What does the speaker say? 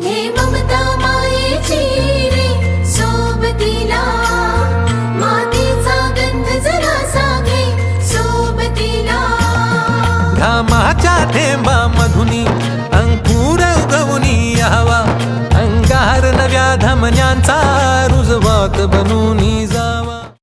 घे ममता मायेची रे सोबतीला. मातीचा गंध जरासा घे सोबतीला. घामाच्या थेंबा मधुनी अंकुर उगवनी यावा. अंगार नव्या धमन्यांचा रुजवात बनूनी जावा.